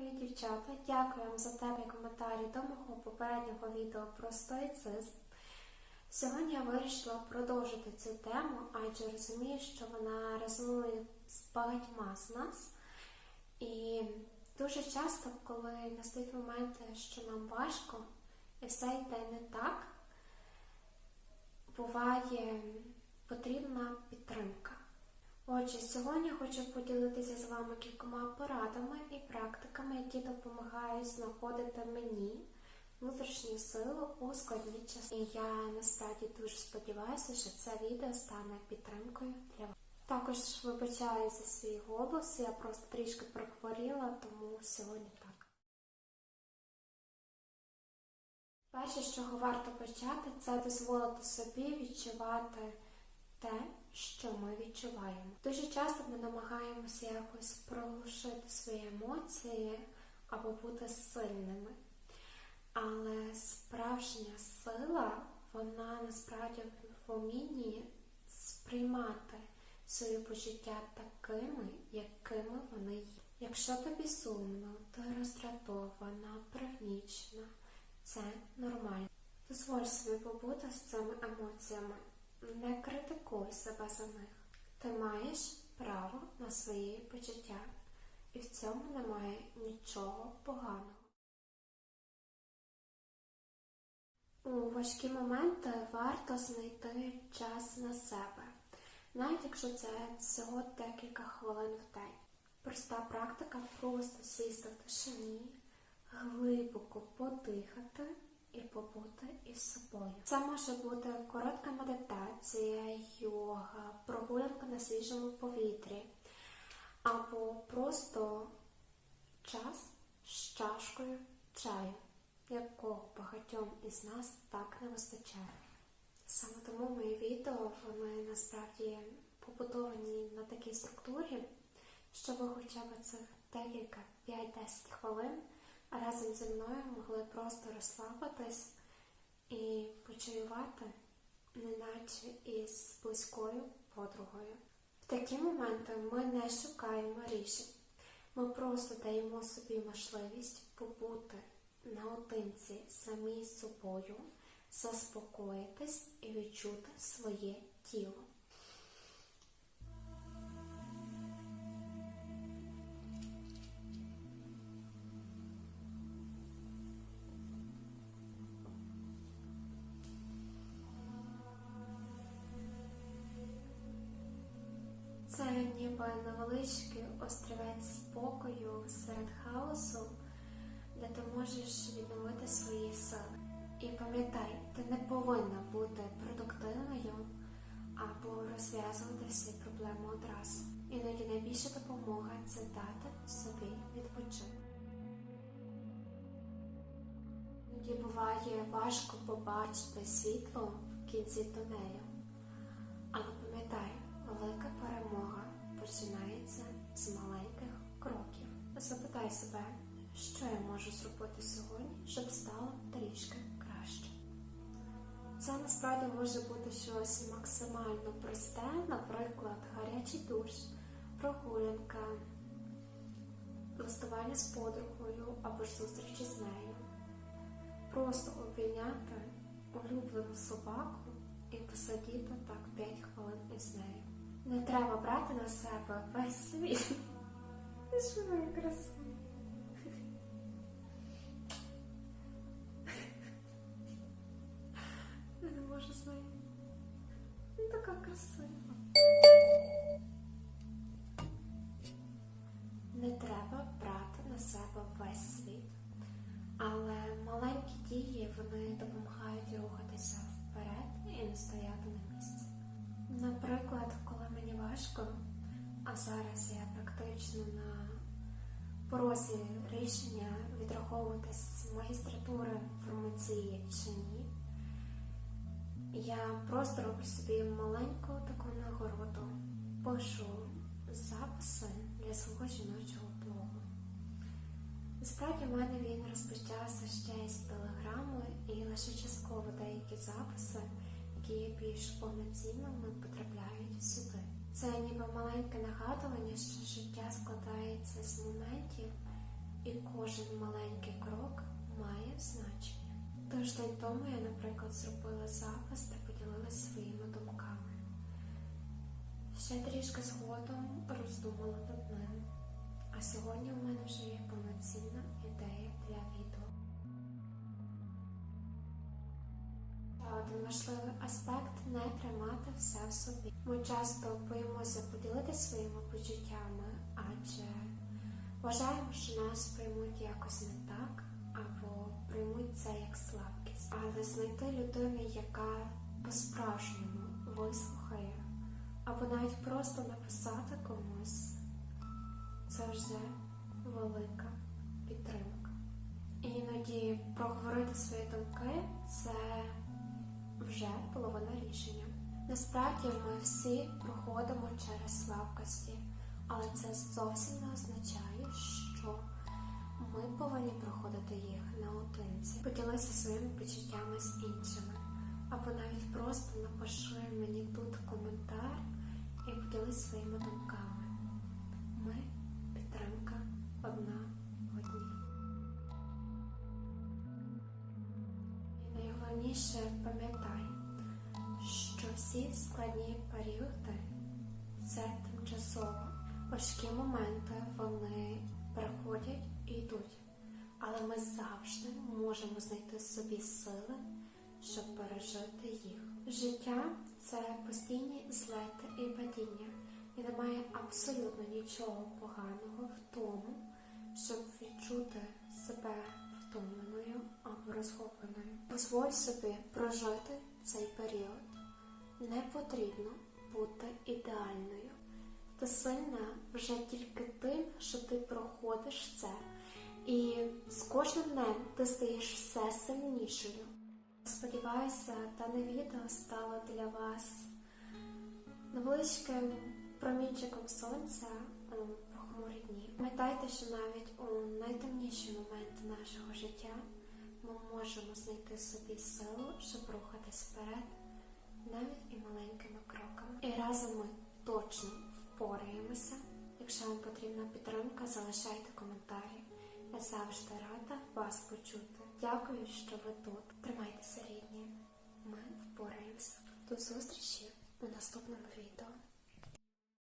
Привіт, дівчата! Дякую вам за тебе коментарі до мого попереднього відео про стоїцизм. Сьогодні я вирішила продовжити цю тему, адже розумію, що вона резонує з багатьма з нас. І дуже часто, коли настають моменти, що нам важко, і все йде не так, буває потрібна підтримка. Отже, сьогодні хочу поділитися з вами кількома порадами і практиками, які допомагають знаходити мені внутрішню силу у складні часи. Я насправді дуже сподіваюся, що це відео стане підтримкою для вас. Також вибачаю за свій голос, я просто трішки прихворіла, тому сьогодні так. Перше, з чого варто почати, це дозволити собі відчувати що ми відчуваємо. Дуже часто ми намагаємося якось проглушити свої емоції або бути сильними. Але справжня сила, вона насправді в умінні сприймати свої почуття такими, якими вони є. Якщо тобі сумно, ти роздратована, пригнічена, це нормально. Дозволь собі побути з цими емоціями. Не критикуй себе за них. Ти маєш право на свої почуття, і в цьому немає нічого поганого. У важкі моменти варто знайти час на себе, навіть якщо це всього декілька хвилин в день. Проста практика просто сісти в тишині, глибоко подихати і побути із собою. Це може бути коротка медитація, йога, прогулянка на свіжому повітрі, або просто час з чашкою чаю, якого багатьом із нас так не вистачає. Саме тому мої відео вони насправді побудовані на такій структурі, що ви хоча б цих декілька 5-10 хвилин разом зі мною могли просто розслабитись і почаювати, неначе із близькою подругою. В такі моменти ми не шукаємо рішень. Ми просто даємо собі можливість побути наодинці самі з собою, заспокоїтись і відчути своє тіло. Це ніби невеличкий острівець спокою серед хаосу, де ти можеш відновити свої сили. І пам'ятай, ти не повинна бути продуктивною або розв'язувати всі проблеми одразу. Іноді найбільша допомога це дати собі відпочити. Іноді буває важко побачити світло в кінці тунелю, але пам'ятай, велика перемога починається з маленьких кроків. Запитай себе, що я можу зробити сьогодні, щоб стало трішки краще. Це насправді може бути щось максимально просте, наприклад, гарячий душ, прогулянка, листування з подругою або ж зустрічі з нею. Просто обійняти улюблену собаку і посидіти так 5 хвилин із нею. Не треба брати на себе весь світ. Що моя красуня. Я не можу з нею. Ну, така красива. Не треба брати на себе весь світ. Але маленькі дії вони допомагають рухатися вперед і не стояти на місці. Наприклад, важко, а зараз я практично на порозі рішення відраховувати з магістратури фармації чи ні, я просто роблю собі маленьку таку нагороду, пишу записи для свого жіночого блогу. Насправді в мене він розпочався ще із телеграми і лише частково деякі записи, які є більш повноцінними, потрапляють сюди. Це ніби маленьке нагадування, що життя складається з моментів, і кожен маленький крок має значення. Тиждень тому я, наприклад, зробила запис та поділилася своїми думками. Ще трішки згодом роздумала над ним. А сьогодні у мене вже є повноцінна один важливий аспект не тримати все в собі. Ми часто боїмося поділитися своїми почуттями, адже вважаємо, що нас приймуть якось не так, або приймуть це як слабкість. Але знайти людину, яка по-справжньому вислухає, або навіть просто написати комусь, це вже велика підтримка. Іноді проговорити свої думки це вже половина рішення. Насправді ми всі проходимо через слабкості, але це зовсім не означає, що ми повинні проходити їх наодинці. Поділися своїми почуттями з іншими, або навіть просто напиши мені тут коментар і поділись своїми думками. Найголовніше пам'ятай, що всі складні періоди це тимчасово. Важкі моменти вони приходять і йдуть. Але ми завжди можемо знайти собі сили, щоб пережити їх. Життя це постійні злети і падіння, і немає абсолютно нічого поганого в тому, щоб відчути себе втомленою або розгубленою. Дозволь собі прожити цей період. Не потрібно бути ідеальною. Ти сильна вже тільки тим, що ти проходиш це. І з кожним днем ти стаєш все сильнішою. Сподіваюся, дане відео стало для вас невеличким промінчиком сонця у похмурі дні. Пам'ятайте, що навіть у найтемніші моменти нашого життя ми можемо знайти собі силу, щоб рухатись вперед, навіть і маленькими кроками. І разом ми точно впораємося. Якщо вам потрібна підтримка, залишайте коментарі. Я завжди рада вас почути. Дякую, що ви тут. Тримайтеся рідні. Ми впораємося. До зустрічі у наступному відео.